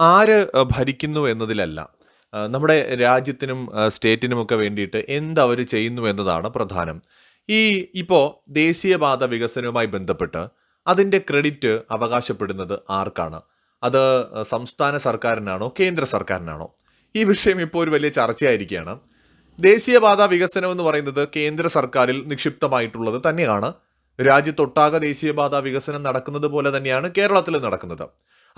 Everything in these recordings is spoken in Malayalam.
ആര് ഭരിക്കുന്നു എന്നതിലല്ല. നമ്മുടെ രാജ്യത്തിനും സ്റ്റേറ്റിനുമൊക്കെ വേണ്ടിയിട്ട് എന്തവർ ചെയ്യുന്നു എന്നതാണ് പ്രധാനം. ഈ ഇപ്പോൾ ദേശീയപാത വികസനവുമായി ബന്ധപ്പെട്ട് അതിന്റെ ക്രെഡിറ്റ് അവകാശപ്പെടുന്നത് ആർക്കാണ്? അത് സംസ്ഥാന സർക്കാരിനാണോ കേന്ദ്ര സർക്കാരിനാണോ? ഈ വിഷയം ഇപ്പോൾ ഒരു വലിയ ചർച്ചയായിരിക്കുകയാണ്. ദേശീയപാത വികസനം എന്ന് പറയുന്നത് കേന്ദ്ര സർക്കാരിൽ നിക്ഷിപ്തമായിട്ടുള്ളത് തന്നെയാണ്. രാജ്യത്തൊട്ടാകെ ദേശീയപാത വികസനം നടക്കുന്നത് പോലെ തന്നെയാണ് കേരളത്തിൽ നടക്കുന്നത്.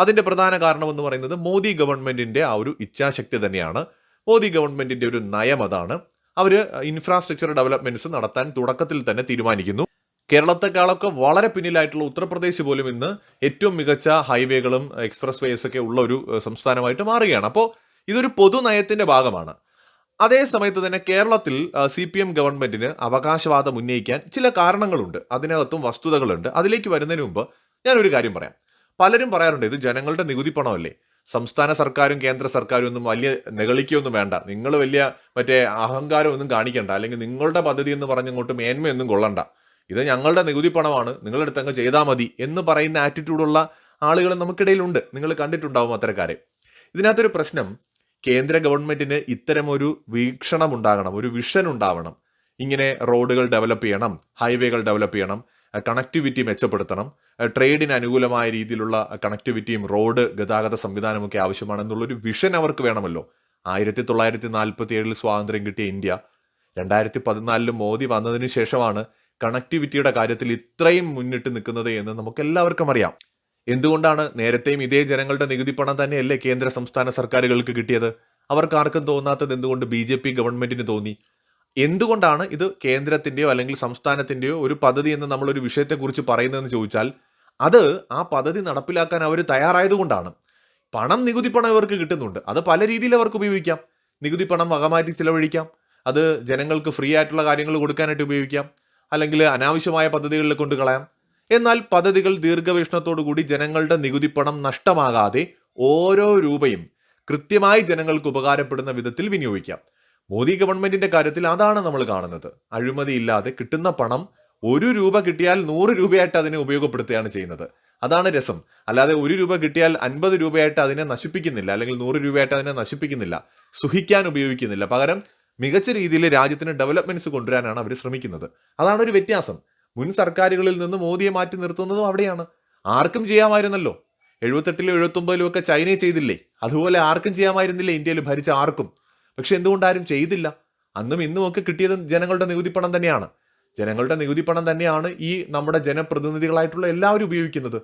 അതിന്റെ പ്രധാന കാരണമെന്ന് പറയുന്നത് മോദി ഗവൺമെന്റിന്റെ ആ ഒരു ഇച്ഛാശക്തി തന്നെയാണ്. മോദി ഗവൺമെന്റിന്റെ ഒരു നയം അതാണ്. അവർ ഇൻഫ്രാസ്ട്രക്ചർ ഡെവലപ്മെന്റ്സ് നടത്താൻ തുടക്കത്തിൽ തന്നെ തീരുമാനിക്കുന്നു. കേരളത്തെക്കാളൊക്കെ വളരെ പിന്നിലായിട്ടുള്ള ഉത്തർപ്രദേശ് പോലും ഇന്ന് ഏറ്റവും മികച്ച ഹൈവേകളും എക്സ്പ്രസ് വേസ് ഒക്കെ ഉള്ള ഒരു സംസ്ഥാനമായിട്ട് മാറുകയാണ്. അപ്പോൾ ഇതൊരു പൊതു നയത്തിന്റെ ഭാഗമാണ്. അതേ സമയത്ത് തന്നെ കേരളത്തിൽ സി പി എം ഗവൺമെന്റിന് അവകാശവാദം ഉന്നയിക്കാൻ ചില കാരണങ്ങളുണ്ട്. അതിനകത്തും വസ്തുതകളുണ്ട്. അതിലേക്ക് വരുന്നതിന് മുമ്പ് ഞാനൊരു കാര്യം പറയാം. പലരും പറയാറുണ്ട് ഇത് ജനങ്ങളുടെ നികുതി പണമല്ലേ? സംസ്ഥാന സർക്കാരും കേന്ദ്ര സർക്കാരും ഒന്നും വലിയ നെകളിക്കൊന്നും വേണ്ട. നിങ്ങൾ വലിയ മറ്റേ അഹങ്കാരം ഒന്നും കാണിക്കണ്ട. അല്ലെങ്കിൽ നിങ്ങളുടെ പദ്ധതി എന്ന് പറഞ്ഞങ്ങോട്ട് മേന്മയൊന്നും കൊള്ളണ്ട. ഇത് ഞങ്ങളുടെ നികുതി പണമാണ്. നിങ്ങളെടുത്ത് അങ്ങ് ചെയ്താൽ മതി എന്ന് പറയുന്ന ആറ്റിറ്റ്യൂഡുള്ള ആളുകൾ നമുക്കിടയിലുണ്ട്. നിങ്ങൾ കണ്ടിട്ടുണ്ടാവും അത്തരക്കാരെ. ഇതിനകത്തൊരു പ്രശ്നം കേന്ദ്ര ഗവൺമെന്റിന് ഇത്തരമൊരു വീക്ഷണം ഉണ്ടാകണം ഒരു വിഷൻ ഉണ്ടാവണം. ഇങ്ങനെ റോഡുകൾ ഡെവലപ്പ് ചെയ്യണം ഹൈവേകൾ ഡെവലപ്പ് ചെയ്യണം കണക്ടിവിറ്റി മെച്ചപ്പെടുത്തണം. ട്രേഡിന് അനുകൂലമായ രീതിയിലുള്ള കണക്ടിവിറ്റിയും റോഡ് ഗതാഗത സംവിധാനമൊക്കെ ആവശ്യമാണെന്നുള്ളൊരു വിഷൻ അവർക്ക് വേണമല്ലോ. ആയിരത്തി തൊള്ളായിരത്തി നാൽപ്പത്തി ഏഴിൽ സ്വാതന്ത്ര്യം കിട്ടിയ ഇന്ത്യ രണ്ടായിരത്തി പതിനാലിൽ മോദി വന്നതിന് ശേഷമാണ് കണക്ടിവിറ്റിയുടെ കാര്യത്തിൽ ഇത്രയും മുന്നിട്ട് നിൽക്കുന്നത് എന്ന് നമുക്ക് എല്ലാവർക്കും അറിയാം. എന്തുകൊണ്ടാണ് നേരത്തെയും ഇതേ ജനങ്ങളുടെ നികുതി പണം തന്നെയല്ലേ കേന്ദ്ര സംസ്ഥാന സർക്കാരുകൾക്ക് കിട്ടിയത്? അവർക്ക് ആർക്കും തോന്നാത്തത് എന്തുകൊണ്ട് ബി ജെ പി ഗവൺമെന്റിന് തോന്നി? എന്തുകൊണ്ടാണ് ഇത് കേന്ദ്രത്തിന്റെയോ അല്ലെങ്കിൽ സംസ്ഥാനത്തിന്റെയോ ഒരു പദ്ധതി എന്ന് നമ്മളൊരു വിഷയത്തെക്കുറിച്ച് പറയുന്നതെന്ന് ചോദിച്ചാൽ അത് ആ പദ്ധതി നടപ്പിലാക്കാൻ അവർ തയ്യാറായതുകൊണ്ടാണ് പണം നികുതി പണം ഇവർക്ക് കിട്ടുന്നുണ്ട്. അത് പല രീതിയിൽ അവർക്ക് ഉപയോഗിക്കാം. നികുതി പണം വകമാറ്റി ചിലവഴിക്കാം. അത് ജനങ്ങൾക്ക് ഫ്രീ ആയിട്ടുള്ള കാര്യങ്ങൾ കൊടുക്കാനായിട്ട് ഉപയോഗിക്കാം. അല്ലെങ്കിൽ അനാവശ്യമായ പദ്ധതികളിൽ കൊണ്ട് കളയാം. എന്നാൽ പദ്ധതികൾ ദീർഘവീക്ഷണത്തോടു കൂടി ജനങ്ങളുടെ നികുതി പണം നഷ്ടമാകാതെ ഓരോ രൂപയും കൃത്യമായി ജനങ്ങൾക്ക് ഉപകാരപ്പെടുന്ന വിധത്തിൽ വിനിയോഗിക്കാം. മോദി ഗവൺമെന്റിന്റെ കാര്യത്തിൽ അതാണ് നമ്മൾ കാണുന്നത്. അഴിമതിയില്ലാതെ കിട്ടുന്ന പണം ഒരു രൂപ കിട്ടിയാൽ നൂറ് രൂപയായിട്ട് അതിനെ ഉപയോഗപ്പെടുത്തുകയാണ് ചെയ്യുന്നത്. അതാണ് രസം. അല്ലാതെ ഒരു രൂപ കിട്ടിയാൽ അൻപത് രൂപയായിട്ട് അതിനെ നശിപ്പിക്കുന്നില്ല. അല്ലെങ്കിൽ നൂറ് രൂപയായിട്ട് അതിനെ നശിപ്പിക്കുന്നില്ല. സുഹിക്കാൻ ഉപയോഗിക്കുന്നില്ല. പകരം മികച്ച രീതിയിൽ രാജ്യത്തിന് ഡെവലപ്മെന്റ്സ് കൊണ്ടുവരാനാണ് അവർ ശ്രമിക്കുന്നത്. അതാണ് ഒരു വ്യത്യാസം. മുൻ സർക്കാരുകളിൽ നിന്ന് മോദിയെ മാറ്റി നിർത്തുന്നതും അവിടെയാണ്. ആർക്കും ചെയ്യാമായിരുന്നല്ലോ. എഴുപത്തെട്ടിലും എഴുപത്തൊമ്പതിലും ഒക്കെ ചൈനയെ ചെയ്തില്ലേ? അതുപോലെ ആർക്കും ചെയ്യാമായിരുന്നില്ലേ? ഇന്ത്യയിൽ ഭരിച്ച ആർക്കും? പക്ഷെ എന്തുകൊണ്ട് ആരും ചെയ്തില്ല. അന്നും ഇന്നും ഒക്കെ കിട്ടിയത് ജനങ്ങളുടെ നികുതി പണം തന്നെയാണ്. ജനങ്ങളുടെ നികുതി പണം തന്നെയാണ് ഈ നമ്മുടെ ജനപ്രതിനിധികളായിട്ടുള്ള എല്ലാവരും ഉപയോഗിക്കുന്നത്.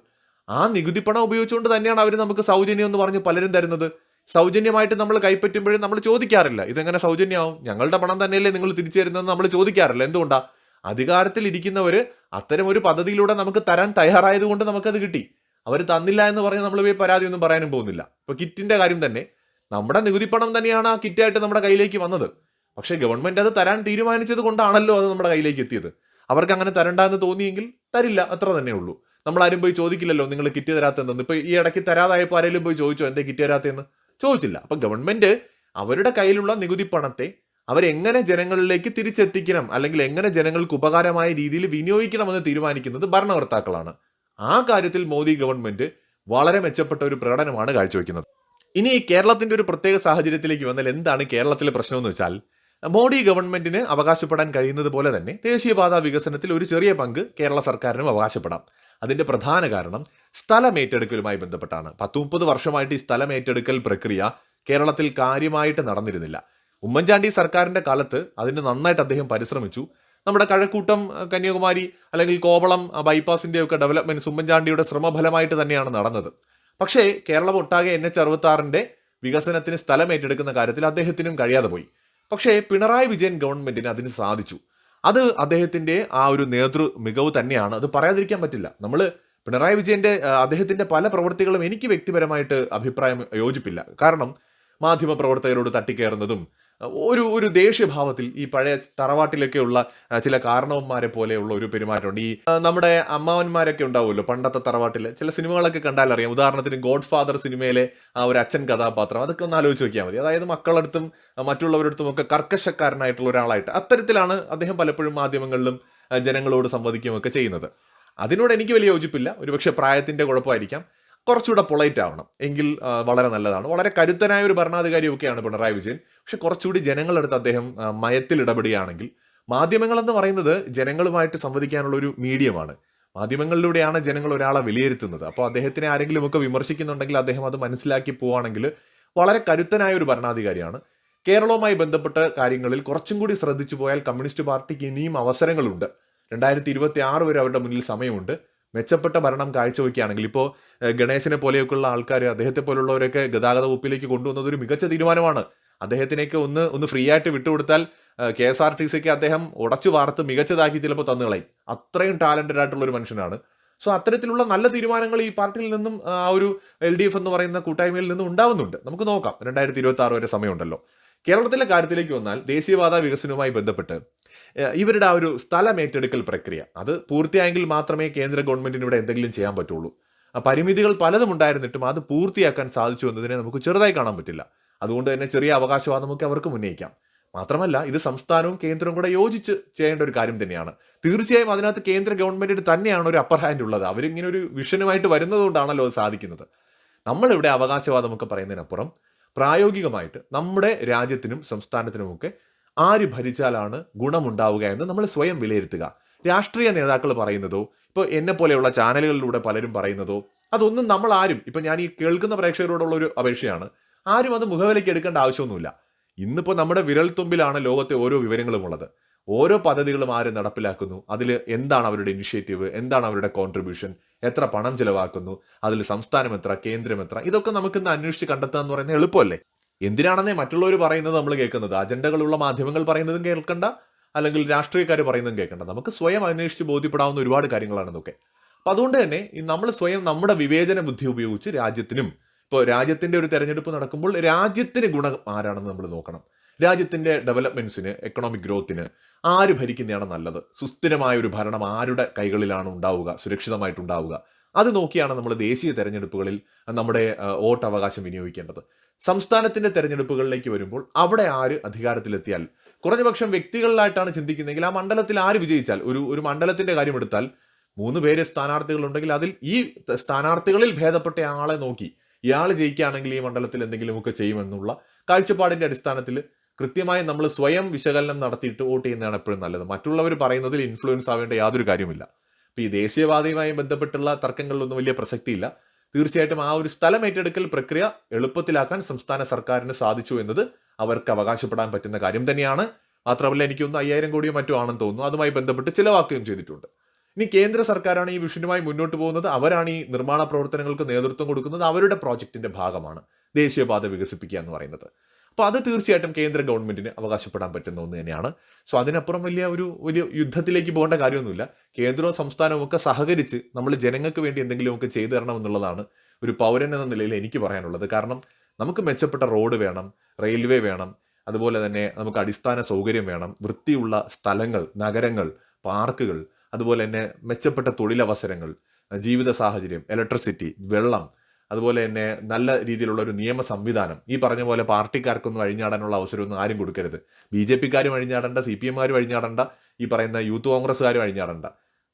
ആ നികുതി പണം ഉപയോഗിച്ചുകൊണ്ട് തന്നെയാണ് അവർ നമുക്ക് സൗജന്യം എന്ന് പറഞ്ഞ് പലരും തരുന്നത്. സൗജന്യമായിട്ട് നമ്മൾ കൈപ്പറ്റുമ്പോഴും നമ്മൾ ചോദിക്കാറില്ല. ഇതെങ്ങനെ സൗജന്യമാവും? ഞങ്ങളുടെ പണം തന്നെയല്ലേ നിങ്ങൾ തിരിച്ചു തരുന്നതെന്ന് നമ്മൾ ചോദിക്കാറില്ല. എന്തുകൊണ്ടാ? അധികാരത്തിൽ ഇരിക്കുന്നവർ അത്തരം ഒരു പദ്ധതിയിലൂടെ നമുക്ക് തരാൻ തയ്യാറായത് കൊണ്ട് നമുക്കത് കിട്ടി. അവർ തന്നില്ല എന്ന് പറഞ്ഞ് നമ്മൾ പോയി പരാതിയൊന്നും പറയാനും പോകുന്നില്ല. ഇപ്പോൾ കിറ്റിന്റെ കാര്യം തന്നെ. നമ്മുടെ നികുതി പണം തന്നെയാണ് ആ കിറ്റായിട്ട് നമ്മുടെ കയ്യിലേക്ക് വന്നത്. പക്ഷേ ഗവൺമെന്റ് അത് തരാൻ തീരുമാനിച്ചത് കൊണ്ടാണല്ലോ അത് നമ്മുടെ കയ്യിലേക്ക് എത്തിയത്. അവർക്ക് അങ്ങനെ തരണ്ട എന്ന് തോന്നിയെങ്കിൽ തരില്ല അത്ര തന്നെ ഉള്ളൂ. നമ്മൾ ആരും പോയി ചോദിക്കില്ലല്ലോ നിങ്ങൾ കിറ്റ് തരാത്തെന്ന് ഇപ്പൊ ഈ ഇടയ്ക്ക് തരാതായപ്പോൾ ആരെങ്കിലും പോയി ചോദിച്ചോ എന്തേ കിറ്റ് തരാത്തെന്ന്? ചോദിച്ചില്ല. അപ്പൊ ഗവൺമെന്റ് അവരുടെ കയ്യിലുള്ള നികുതി പണത്തെ അവരെങ്ങനെ ജനങ്ങളിലേക്ക് തിരിച്ചെത്തിക്കണം അല്ലെങ്കിൽ എങ്ങനെ ജനങ്ങൾക്ക് ഉപകാരമായ രീതിയിൽ വിനിയോഗിക്കണമെന്ന് തീരുമാനിക്കുന്നത് ഭരണകർത്താക്കളാണ്. ആ കാര്യത്തിൽ മോദി ഗവൺമെന്റ് വളരെ മെച്ചപ്പെട്ട ഒരു പ്രകടനമാണ് കാഴ്ചവെക്കുന്നത്. ഇനി ഈ കേരളത്തിന്റെ ഒരു പ്രത്യേക സാഹചര്യത്തിലേക്ക് വന്നാൽ എന്താണ് കേരളത്തിലെ പ്രശ്നം എന്ന് വെച്ചാൽ മോഡി ഗവൺമെന്റിന് അവകാശപ്പെടാൻ കഴിയുന്നത് പോലെ തന്നെ ദേശീയപാത വികസനത്തിൽ ഒരു ചെറിയ പങ്ക് കേരള സർക്കാരിനും അവകാശപ്പെടാം. അതിന്റെ പ്രധാന കാരണം സ്ഥലം ഏറ്റെടുക്കലുമായി ബന്ധപ്പെട്ടാണ്. പത്ത് മുപ്പത് വർഷമായിട്ട് ഈ സ്ഥലം ഏറ്റെടുക്കൽ പ്രക്രിയ കേരളത്തിൽ കാര്യമായിട്ട് നടന്നിരുന്നില്ല. ഉമ്മൻചാണ്ടി സർക്കാരിന്റെ കാലത്ത് അതിന് നന്നായിട്ട് അദ്ദേഹം പരിശ്രമിച്ചു. നമ്മുടെ കഴക്കൂട്ടം കന്യാകുമാരി അല്ലെങ്കിൽ കോവളം ബൈപ്പാസിന്റെ ഒക്കെ ഡെവലപ്മെന്റ്സ് ഉമ്മൻചാണ്ടിയുടെ ശ്രമഫലമായിട്ട് തന്നെയാണ് നടന്നത്. പക്ഷേ കേരളം ഒട്ടാകെ എൻ എച്ച് അറുപത്താറിന്റെ വികസനത്തിന് സ്ഥലം ഏറ്റെടുക്കുന്ന കാര്യത്തിൽ അദ്ദേഹത്തിനും കഴിയാതെ പോയി. പക്ഷേ പിണറായി വിജയൻ ഗവൺമെന്റിന് അതിന് സാധിച്ചു. അത് അദ്ദേഹത്തിന്റെ ആ ഒരു നേതൃ മികവ് തന്നെയാണ്. അത് പറയാതിരിക്കാൻ പറ്റില്ല. നമ്മൾ പിണറായി വിജയന്റെ അദ്ദേഹത്തിന്റെ പല പ്രവൃത്തികളും എനിക്ക് വ്യക്തിപരമായിട്ട് അഭിപ്രായം യോജിപ്പില്ല. കാരണം മാധ്യമ പ്രവർത്തകരോട് തട്ടിക്കയറുന്നതും ഒരു ഒരു ദേഷ്യഭാവത്തിൽ ഈ പഴയ തറവാട്ടിലൊക്കെയുള്ള ചില കാരണവന്മാരെ പോലെയുള്ള ഒരു പെരുമാറ്റമുണ്ട്. ഈ നമ്മുടെ അമ്മാവന്മാരൊക്കെ ഉണ്ടാവുമല്ലോ പണ്ടത്തെ തറവാട്ടിൽ ചില സിനിമകളൊക്കെ കണ്ടാൽ അറിയാം. ഉദാഹരണത്തിന് ഗോഡ് ഫാദർ സിനിമയിലെ ആ ഒരു അച്ഛൻ കഥാപാത്രം. അതൊക്കെ ഒന്ന് ആലോചിച്ച് നോക്കിയാൽ മതി. അതായത് മക്കളടുത്തും മറ്റുള്ളവരടുത്തും ഒക്കെ കർക്കശക്കാരനായിട്ടുള്ള ഒരാളായിട്ട് അത്തരത്തിലാണ് അദ്ദേഹം പലപ്പോഴും മാധ്യമങ്ങളിലും ജനങ്ങളോട് സംവദിക്കുകയും ഒക്കെ ചെയ്യുന്നത്. അതിനോട് എനിക്ക് വലിയ യോജിപ്പില്ല. ഒരുപക്ഷെ പ്രായത്തിന്റെ കുഴപ്പമായിരിക്കാം. കുറച്ചുകൂടെ പൊളൈറ്റ് ആവണം. എങ്കിൽ വളരെ നല്ലതാണ്. വളരെ കരുത്തനായ ഒരു ഭരണാധികാരിയൊക്കെയാണ് പിണറായി വിജയൻ. പക്ഷെ കുറച്ചുകൂടി ജനങ്ങളെടുത്ത് അദ്ദേഹം മയത്തിൽ ഇടപെടുകയാണെങ്കിൽ മാധ്യമങ്ങൾ എന്ന് പറയുന്നത് ജനങ്ങളുമായിട്ട് സംവദിക്കാനുള്ള ഒരു മീഡിയമാണ്. മാധ്യമങ്ങളിലൂടെയാണ് ജനങ്ങൾ ഒരാളെ വിലയിരുത്തുന്നത്. അപ്പോൾ അദ്ദേഹത്തിനെ ആരെങ്കിലും ഒക്കെ വിമർശിക്കുന്നുണ്ടെങ്കിൽ അദ്ദേഹം അത് മനസ്സിലാക്കി പോവുകയാണെങ്കിൽ വളരെ കരുത്തനായ ഒരു ഭരണാധികാരിയാണ്. കേരളവുമായി ബന്ധപ്പെട്ട കാര്യങ്ങളിൽ കുറച്ചും കൂടി ശ്രദ്ധിച്ചു പോയാൽ കമ്മ്യൂണിസ്റ്റ് പാർട്ടിക്ക് ഇനിയും അവസരങ്ങളുണ്ട്. രണ്ടായിരത്തി ഇരുപത്തി ആറ് വരെ അവരുടെ മുന്നിൽ സമയമുണ്ട്. മെച്ചപ്പെട്ട ഭരണം കാഴ്ചവെക്കുകയാണെങ്കിൽ ഇപ്പോൾ ഗണേശനെ പോലെയൊക്കെയുള്ള ആൾക്കാർ അദ്ദേഹത്തെ പോലുള്ളവരൊക്കെ ഗതാഗത വകുപ്പിലേക്ക് കൊണ്ടുവന്നത് ഒരു മികച്ച തീരുമാനമാണ്. അദ്ദേഹത്തിനേക്ക് ഒന്ന് ഒന്ന് ഫ്രീ ആയിട്ട് വിട്ടുകൊടുത്താൽ കെ എസ് ആർ ടി സിക്ക് അദ്ദേഹം ഉടച്ചു വാർത്ത് മികച്ചതാക്കി ചിലപ്പോൾ തന്നുകളയും. അത്രയും ടാലന്റഡ് ആയിട്ടുള്ള ഒരു മനുഷ്യനാണ്. സോ അത്തരത്തിലുള്ള നല്ല തീരുമാനങ്ങൾ ഈ പാർട്ടിയിൽ നിന്നും ആ ഒരു എൽ ഡി എഫ് എന്ന് പറയുന്ന കൂട്ടായ്മയിൽ നിന്നും ഉണ്ടാവുന്നുണ്ട്. നമുക്ക് നോക്കാം. രണ്ടായിരത്തി ഇരുപത്തി ആറ് വരെ സമയമുണ്ടല്ലോ. കേരളത്തിലെ കാര്യത്തിലേക്ക് വന്നാൽ ദേശീയപാത വികസനവുമായി ബന്ധപ്പെട്ട് ഇവരുടെ ആ ഒരു സ്ഥലം ഏറ്റെടുക്കൽ പ്രക്രിയ അത് പൂർത്തിയായെങ്കിൽ മാത്രമേ കേന്ദ്ര ഗവൺമെന്റിന് ഇവിടെ എന്തെങ്കിലും ചെയ്യാൻ പറ്റുള്ളൂ. ആ പരിമിതികൾ പലതും ഉണ്ടായിരുന്നിട്ടും അത് പൂർത്തിയാക്കാൻ സാധിച്ചു എന്നതിനെ നമുക്ക് ചെറുതായി കാണാൻ പറ്റില്ല. അതുകൊണ്ട് തന്നെ ചെറിയ അവകാശവാദമൊക്കെ അവർക്ക് ഉന്നയിക്കാം. മാത്രമല്ല ഇത് സംസ്ഥാനവും കേന്ദ്രവും കൂടെ യോജിച്ച് ചെയ്യേണ്ട ഒരു കാര്യം തന്നെയാണ്. തീർച്ചയായും അതിനകത്ത് കേന്ദ്ര ഗവൺമെന്റിന് തന്നെയാണ് ഒരു അപ്പർ ഹാൻഡ് ഉള്ളത്. അവരിങ്ങനെ ഒരു വിഷനുമായിട്ട് വരുന്നത് കൊണ്ടാണല്ലോ അത് സാധിക്കുന്നത്. നമ്മളിവിടെ അവകാശവാദമൊക്കെ പറയുന്നതിനപ്പുറം പ്രായോഗികമായിട്ട് നമ്മുടെ രാജ്യത്തിനും സംസ്ഥാനത്തിനുമൊക്കെ ആര് ഭരിച്ചാലാണ് ഗുണമുണ്ടാവുക എന്ന് നമ്മൾ സ്വയം വിലയിരുത്തുക. രാഷ്ട്രീയ നേതാക്കൾ പറയുന്നതോ ഇപ്പോൾ എന്നെ പോലെയുള്ള ചാനലുകളിലൂടെ പലരും പറയുന്നതോ അതൊന്നും നമ്മൾ ആരും ഇപ്പം ഞാൻ ഈ കേൾക്കുന്ന പ്രേക്ഷകരോടുള്ള ഒരു അപേക്ഷയാണ് ആരും അത് മുഖവിലേക്ക് എടുക്കേണ്ട ആവശ്യമൊന്നുമില്ല. ഇന്നിപ്പോൾ നമ്മുടെ വിരൽത്തുമ്പിലാണ് ലോകത്തെ ഓരോ വിവരങ്ങളും ഉള്ളത്. ഓരോ പദ്ധതികളും ആര് നടപ്പിലാക്കുന്നു? അതിൽ എന്താണ് അവരുടെ ഇനിഷ്യേറ്റീവ് എന്താണ് അവരുടെ കോൺട്രിബ്യൂഷൻ എത്ര പണം ചിലവാക്കുന്നു? അതിൽ സംസ്ഥാനം എത്ര? കേന്ദ്രം എത്ര? ഇതൊക്കെ നമുക്ക് ഇന്ന് അന്വേഷിച്ച് കണ്ടെത്തുക എന്ന് പറയുന്നത് എളുപ്പമല്ലേ? എന്തിനാണെന്നേ മറ്റുള്ളവർ പറയുന്നത് നമ്മൾ കേൾക്കുന്നത്? അജണ്ടകളുള്ള മാധ്യമങ്ങൾ പറയുന്നതും കേൾക്കണ്ട. അല്ലെങ്കിൽ രാഷ്ട്രീയക്കാർ പറയുന്നതും കേൾക്കണ്ട. നമുക്ക് സ്വയം അന്വേഷിച്ച് ബോധ്യപ്പെടാവുന്ന ഒരുപാട് കാര്യങ്ങളാണ് ഇതൊക്കെ. അപ്പൊ അതുകൊണ്ട് തന്നെ നമ്മൾ സ്വയം നമ്മുടെ വിവേചന ബുദ്ധി ഉപയോഗിച്ച് രാജ്യത്തിനും ഇപ്പോൾ രാജ്യത്തിന്റെ ഒരു തെരഞ്ഞെടുപ്പ് നടക്കുമ്പോൾ രാജ്യത്തിന് ഗുണം ആരാണെന്ന് നമ്മൾ നോക്കണം. രാജ്യത്തിന്റെ ഡെവലപ്മെന്റ്സിന് എക്കണോമിക് ഗ്രോത്തിന് ആര് ഭരിക്കുന്നതാണ് നല്ലത്? സുസ്ഥിരമായ ഒരു ഭരണം ആരുടെ കൈകളിലാണ് ഉണ്ടാവുക? സുരക്ഷിതമായിട്ടുണ്ടാവുക. അത് നോക്കിയാണ് നമ്മൾ ദേശീയ തെരഞ്ഞെടുപ്പുകളിൽ നമ്മുടെ വോട്ട് അവകാശം വിനിയോഗിക്കേണ്ടത്. സംസ്ഥാനത്തിന്റെ തെരഞ്ഞെടുപ്പുകളിലേക്ക് വരുമ്പോൾ അവിടെ ആര് അധികാരത്തിലെത്തിയാൽ? കുറഞ്ഞപക്ഷം വ്യക്തികളിലായിട്ടാണ് ചിന്തിക്കുന്നതെങ്കിൽ ആ മണ്ഡലത്തിൽ ആര് വിജയിച്ചാൽ? ഒരു ഒരു മണ്ഡലത്തിന്റെ കാര്യം എടുത്താൽ മൂന്ന് പേര് സ്ഥാനാർത്ഥികളുണ്ടെങ്കിൽ അതിൽ ഈ സ്ഥാനാർത്ഥികളിൽ ഭേദപ്പെട്ട ആളെ നോക്കി. ഇയാൾ ജയിക്കുകയാണെങ്കിൽ ഈ മണ്ഡലത്തിൽ എന്തെങ്കിലുമൊക്കെ ചെയ്യുമെന്നുള്ള കാഴ്ചപ്പാടിന്റെ അടിസ്ഥാനത്തിൽ കൃത്യമായി നമ്മൾ സ്വയം വിശകലനം നടത്തിയിട്ട് വോട്ട് ചെയ്യുന്നതാണ് എപ്പോഴും നല്ലത്. മറ്റുള്ളവർ പറയുന്നതിൽ ഇൻഫ്ലുവൻസ് ആവേണ്ട യാതൊരു കാര്യമില്ല ഇപ്പൊ ഈ ദേശീയവാദിയുമായി ബന്ധപ്പെട്ടുള്ള തർക്കങ്ങളിലൊന്നും വലിയ പ്രസക്തിയില്ല. തീർച്ചയായിട്ടും ആ ഒരു സ്ഥലം ഏറ്റെടുക്കൽ പ്രക്രിയ എളുപ്പത്തിലാക്കാൻ സംസ്ഥാന സർക്കാരിന് സാധിച്ചു എന്നത് അവർക്ക് അവകാശപ്പെടാൻ പറ്റുന്ന കാര്യം തന്നെയാണ്. മാത്രമല്ല എനിക്കൊന്ന് അയ്യായിരം കോടിയോ മറ്റോ ആണെന്ന് തോന്നുന്നു. അതുമായി ബന്ധപ്പെട്ട് ചിലവാക്കുകയും ചെയ്തിട്ടുണ്ട്. ഇനി കേന്ദ്ര സർക്കാരാണ് ഈ വിഷയവുമായി മുന്നോട്ട് പോകുന്നത്. അവരാണ് ഈ നിർമ്മാണ പ്രവർത്തനങ്ങൾക്ക് നേതൃത്വം കൊടുക്കുന്നത്. അവരുടെ പ്രോജക്റ്റിന്റെ ഭാഗമാണ് ദേശീയപാത വികസിപ്പിക്കുക എന്ന് പറയുന്നത്. അപ്പോൾ അത് തീർച്ചയായിട്ടും കേന്ദ്ര ഗവൺമെന്റിന് അവകാശപ്പെടാൻ പറ്റുന്ന ഒന്ന് തന്നെയാണ്. സോ അതിനപ്പുറം വലിയ ഒരു വലിയ യുദ്ധത്തിലേക്ക് പോകേണ്ട കാര്യമൊന്നുമില്ല. കേന്ദ്രവും സംസ്ഥാനവും ഒക്കെ സഹകരിച്ച് നമ്മൾ ജനങ്ങൾക്ക് വേണ്ടി എന്തെങ്കിലുമൊക്കെ ചെയ്തു തരണം എന്നുള്ളതാണ് ഒരു പൗരൻ എന്ന നിലയിൽ എനിക്ക് പറയാനുള്ളത്. കാരണം നമുക്ക് മെച്ചപ്പെട്ട റോഡ് വേണം റെയിൽവേ വേണം അതുപോലെ തന്നെ നമുക്ക് അടിസ്ഥാന സൗകര്യം വേണം വൃത്തിയുള്ള സ്ഥലങ്ങൾ നഗരങ്ങൾ പാർക്കുകൾ അതുപോലെ തന്നെ മെച്ചപ്പെട്ട തൊഴിലവസരങ്ങൾ ജീവിത സാഹചര്യം ഇലക്ട്രിസിറ്റി വെള്ളം അതുപോലെ തന്നെ നല്ല രീതിയിലുള്ള ഒരു നിയമ സംവിധാനം. ഈ പറഞ്ഞ പോലെ പാർട്ടിക്കാർക്കൊന്നും അഴിഞ്ഞാടാനുള്ള അവസരമൊന്നും ആരും കൊടുക്കരുത്. ബി ജെ പിക്കാരും അഴിഞ്ഞാടണ്ട സി പി എമ്മാരും അഴിഞ്ഞാടണ്ട ഈ പറയുന്ന യൂത്ത് കോൺഗ്രസ്സുകാരും അഴിഞ്ഞാടണ്ട.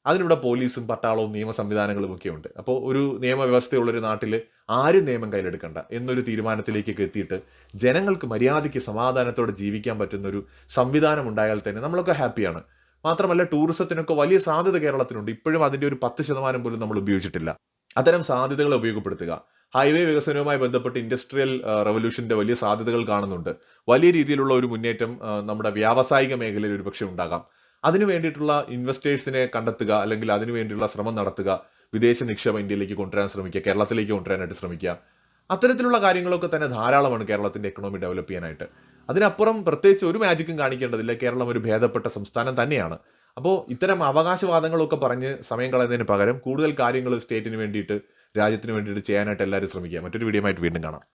അതിനിവിടെ പോലീസും പട്ടാളവും നിയമ സംവിധാനങ്ങളും ഒക്കെ ഉണ്ട്. അപ്പോൾ ഒരു നിയമവ്യവസ്ഥയുള്ളൊരു നാട്ടിൽ ആരും നിയമം കയ്യിലെടുക്കണ്ട എന്നൊരു തീരുമാനത്തിലേക്കൊക്കെ എത്തിയിട്ട് ജനങ്ങൾക്ക് മര്യാദയ്ക്ക് സമാധാനത്തോടെ ജീവിക്കാൻ പറ്റുന്ന ഒരു സംവിധാനം ഉണ്ടായാൽ തന്നെ നമ്മളൊക്കെ ഹാപ്പിയാണ്. മാത്രമല്ല ടൂറിസത്തിനൊക്കെ വലിയ സാധ്യത കേരളത്തിനുണ്ട് ഇപ്പോഴും അതിന്റെ ഒരു പത്ത് ശതമാനം പോലും നമ്മൾ ഉപയോഗിച്ചിട്ടില്ല. അത്തരം സാധ്യതകൾ ഉപയോഗപ്പെടുത്തുക. ഹൈവേ വികസനവുമായി ബന്ധപ്പെട്ട് ഇൻഡസ്ട്രിയൽ റവല്യൂഷന്റെ വലിയ സാധ്യതകൾ കാണുന്നുണ്ട്. വലിയ രീതിയിലുള്ള ഒരു മുന്നേറ്റം നമ്മുടെ വ്യാവസായിക മേഖലയിൽ ഒരുപക്ഷെ ഉണ്ടാകാം. അതിനു വേണ്ടിയിട്ടുള്ള ഇൻവെസ്റ്റേഴ്സിനെ കണ്ടെത്തുക അല്ലെങ്കിൽ അതിനു വേണ്ടിയുള്ള ശ്രമം നടത്തുക വിദേശ നിക്ഷേപം ഇന്ത്യയിലേക്ക് കൊണ്ടുവരാൻ ശ്രമിക്കുക കേരളത്തിലേക്ക് കൊണ്ടുവരാനായിട്ട് ശ്രമിക്കുക. അത്തരത്തിലുള്ള കാര്യങ്ങളൊക്കെ തന്നെ ധാരാളമാണ് കേരളത്തിന്റെ എക്കണോമി ഡെവലപ്പ് ചെയ്യാനായിട്ട്. അതിനപ്പുറം പ്രത്യേകിച്ച് ഒരു മാജിക്കും കാണിക്കേണ്ടതില്ല. കേരളം ഒരു ഭേദപ്പെട്ട സംസ്ഥാനം തന്നെയാണ്. അപ്പോൾ ഇത്തരം അവകാശവാദങ്ങളൊക്കെ പറഞ്ഞ് സമയം കളയുന്നതിന് പകരം കൂടുതൽ കാര്യങ്ങൾ സ്റ്റേറ്റിന് വേണ്ടിയിട്ട് രാജ്യത്തിന് വേണ്ടിയിട്ട് ചെയ്യാനായിട്ട് എല്ലാവരും ശ്രമിക്കുക. മറ്റൊരു വീഡിയോ ആയിട്ട് വീണ്ടും കാണാം.